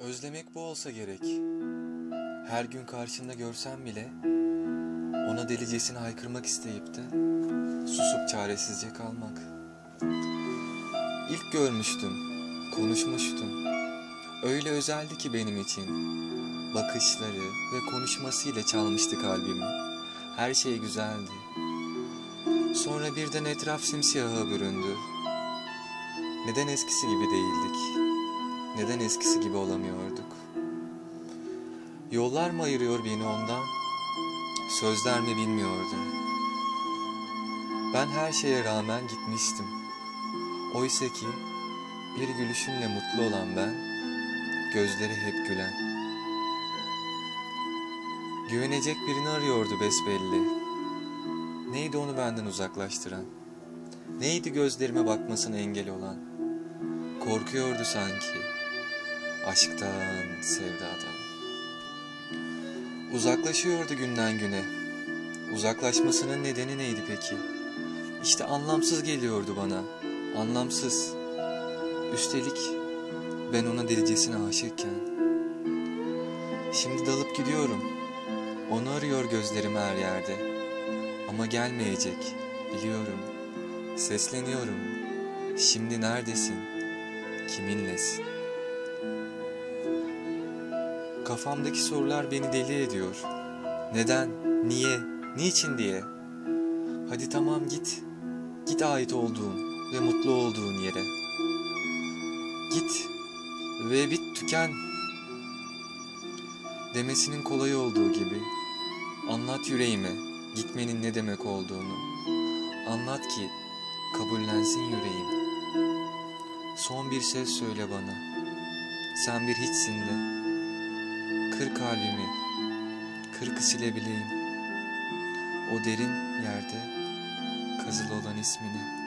Özlemek bu olsa gerek. Her gün karşında görsem bile ona delicesine haykırmak isteyip de susup çaresizce kalmak. İlk görmüştüm, konuşmuştum. Öyle özeldi ki benim için. Bakışları ve konuşmasıyla çalmıştı kalbimi. Her şey güzeldi. Sonra birden etraf simsiyaha büründü. Neden eskisi gibi değildik? Neden eskisi gibi olamıyorduk? Yollar mı ayırıyor beni ondan? Sözler mi bilmiyordum. Ben her şeye rağmen gitmiştim. Oysa ki bir gülüşünle mutlu olan ben, gözleri hep gülen. Güvenecek birini arıyordu besbelli. Neydi onu benden uzaklaştıran? Neydi gözlerime bakmasına engel olan? Korkuyordu sanki. Aşktan, sevdadan. Uzaklaşıyordu günden güne. Uzaklaşmasının nedeni neydi peki? İşte anlamsız geliyordu bana. Anlamsız. Üstelik ben ona delicesine aşıkken. Şimdi dalıp gidiyorum. Onu arıyor gözlerim her yerde. Ama gelmeyecek. Biliyorum. Sesleniyorum. Şimdi neredesin? Kiminlesin? Kafamdaki sorular beni deli ediyor. Neden? Niye? Niçin diye. Hadi tamam git. Git ait olduğun ve mutlu olduğun yere. Git ve bit tüken. Demesinin kolay olduğu gibi. Anlat yüreğime gitmenin ne demek olduğunu. Anlat ki kabullensin yüreğim. Son bir ses söyle bana. Sen bir hiçsin de. Kır kalbimi, kırkı silebileyim. O derin yerde kazılı olan ismini.